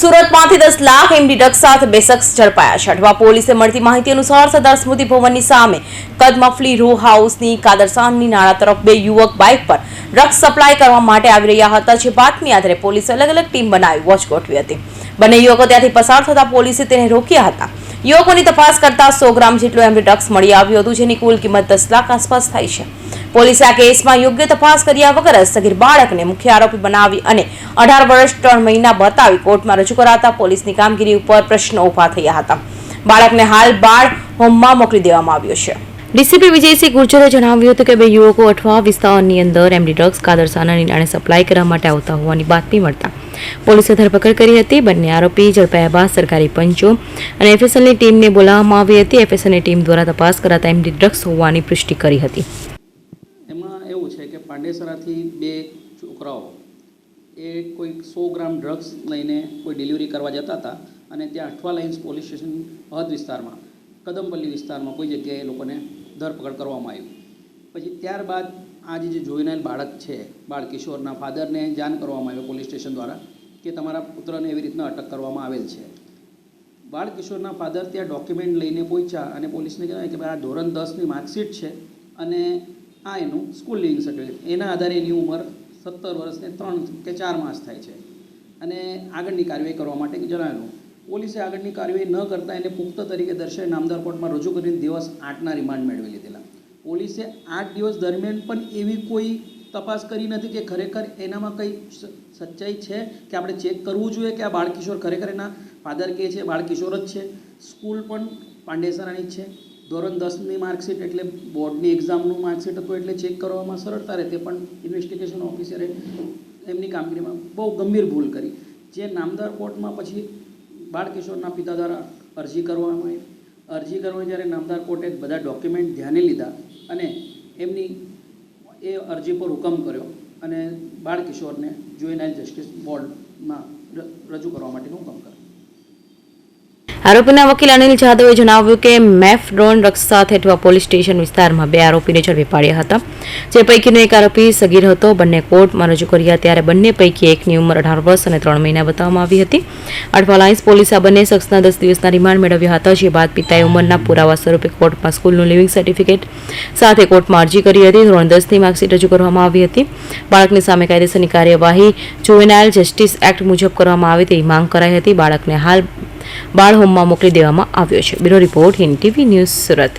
સુરતમાંથી દસ lakh MD drugs સાથે બે શખ્સ ઝડપાયા છે. અઠવા પોલીસે મળતી માહિતી અનુસાર સરદાર સ્મૃતિ ભવનની સામે કદમફલી રૂ હાઉસની કાદરસાનની નાળા તરફ બે યુવક બાઇક પર ડ્રગ્સ સપ્લાય કરવા માટે આવી રહ્યા હતા, જે બાતમી આધારે પોલીસે અલગ અલગ ટીમ બનાવી વોચ ગોઠવી હતી. બંને યુવકો ત્યાંથી પસાર થતા પોલીસે તેને રોક્યા હતા. યુવકોની તપાસ કરતા સો ગ્રામ જેટલું એમને ડ્રગ્સ મળી આવ્યું હતું, જેની કુલ કિંમત દસ લાખ આસપાસ થાય છે. પોલીસે આ કેસમાં યોગ્ય તપાસ કર્યા વગર સગીર બાળકને મુખ્ય આરોપી બનાવી અને અઢાર વર્ષ ત્રણ મહિના બતાવી કોર્ટમાં રજૂ કરાતા પોલીસની કામગીરી ઉપર પ્રશ્નો ઊભા થયા હતા. બાળકને હાલ બાળ હોમમાં મોકલી દેવામાં આવ્યો છે. ડીસીપી વિજયસિંહ ગુર્જરે જણાવ્યું હતું કે બે યુવકો અઠવા વિસ્તારની અંદર એમડી ડ્રગ્સ કાદરસાનાની નાણે સપ્લાય કરવા માટે આવતા હોવાની બાતમી મળતા પોલીસે ધરપકડ કરી હતી. બંને આરોપી ઝડપાયા બાદ સરકારી પંચો અને એફએસએલની ટીમને બોલાવવામાં આવી હતી. એફએસએલની ટીમ દ્વારા તપાસ કરાતા એમડી ડ્રગ્સ હોવાની પુષ્ટિ કરી હતી. એમાં એવું છે કે પાંડેસરાથી બે છોકરાઓ, એ કોઈ સો ગ્રામ ડ્રગ્સ લઈને કોઈ ડિલિવરી કરવા જતા હતા અને ત્યાં અઠવા લાઇન્સ પોલીસ સ્ટેશન હદ વિસ્તારમાં, કદમપલ્લી વિસ્તારમાં કોઈ જગ્યાએ લોકોને ધરપકડ કરવામાં આવી પછી ત્યારબાદ આજે જે જોઈનાર બાળક છે, બાળ કિશોરના ફાધરને જાણ કરવામાં આવ્યો પોલીસ સ્ટેશન દ્વારા કે તમારા પુત્રને એવી રીતના અટક કરવામાં આવેલ છે. બાળ કિશોરના ફાધર ત્યાં ડોક્યુમેન્ટ લઈને પહોંચ્યા અને પોલીસને કહેવાય કે આ ધોરણ દસની માર્કશીટ છે અને આ એનું સ્કૂલ લિવિંગ સર્ટિફિકેટ. એના આધારે એની ઉંમર સત્તર વર્ષને ત્રણ કે ચાર માસ થાય છે. અને આગળની કાર્યવાહી કરવા માટે જણાવેલું પોલીસે આગળની કાર્યવાહી ન કરતાં એને પુખ્ત તરીકે દર્શાવી નામદાર કોર્ટમાં રજૂ કરીને દિવસ આઠના રિમાન્ડ મેળવી લીધેલા. પોલીસે આઠ દિવસ દરમિયાન પણ એવી કોઈ તપાસ કરી નથી કે ખરેખર એનામાં કંઈ સચ્ચાઈ છે? કે આપણે ચેક કરવું જોઈએ કે આ બાળકિશોર ખરેખર એના ફાધર કે છે? બાળકિશોર જ છે? સ્કૂલ પણ પાંડેસરાની જ છે. ધોરણ દસની માર્કશીટ એટલે બોર્ડની એક્ઝામનું માર્કશીટ હતું એટલે ચેક કરવામાં સરળતા રહે. તે પણ ઇન્વેસ્ટિગેશન ઓફિસરે એમની કામગીરીમાં બહુ ગંભીર ભૂલ કરી. જે નામદાર કોર્ટમાં પછી બાળકિશોરના પિતા દ્વારા અરજી કરવામાં આવી. અરજી કરવા જ્યારે નામદાર કોર્ટે બધા ડોક્યુમેન્ટ ધ્યાને લીધા અને એમની એ અરજી પર હુકમ કર્યો અને બાળકિશોરને જોઈનાઇલ જસ્ટિસ બોર્ડમાં રજૂ કરવા માટેનો હુકમ કર્યો. આરોપીના વકીલ અનિલ જાદવે જણાવ્યું કે મેફડ્રોન ડ્રગ્સ સાથે અઠવા પોલીસ સ્ટેશન વિસ્તારમાં બે આરોપીને ઝડપી પાડ્યા હતા. જે પૈકીનો એક આરોપી સગીર હતો. બંને કોર્ટમાં રજૂ કર્યા ત્યારે બંને પૈકી એકની ઉંમર અઢાર વર્ષ અને ત્રણ મહિના બતાવવામાં આવી હતી. અઠવા લાઇન્સ પોલીસે આ બંને શખ્સના દસ દિવસના રિમાન્ડ મેળવ્યા હતા, જે બાદ પિતાએ ઉંમરના પુરાવા સ્વરૂપે કોર્ટમાં સ્કૂલનું લિવિંગ સર્ટિફિકેટ સાથે કોર્ટમાં અરજી કરી હતી. ધોરણ દસની માર્કશીટ રજૂ કરવામાં આવી હતી. બાળકની સામે કાયદેસરની કાર્યવાહી, જુવેનાઇલ જસ્ટિસ એક્ટ મુજબ કરવામાં આવે તેવી માંગ કરાઈ હતી. બાળકને હાલ બાળ હોમમાં મોકલી દેવામાં આવ્યો છે. Bureau report Hind TV news Surat.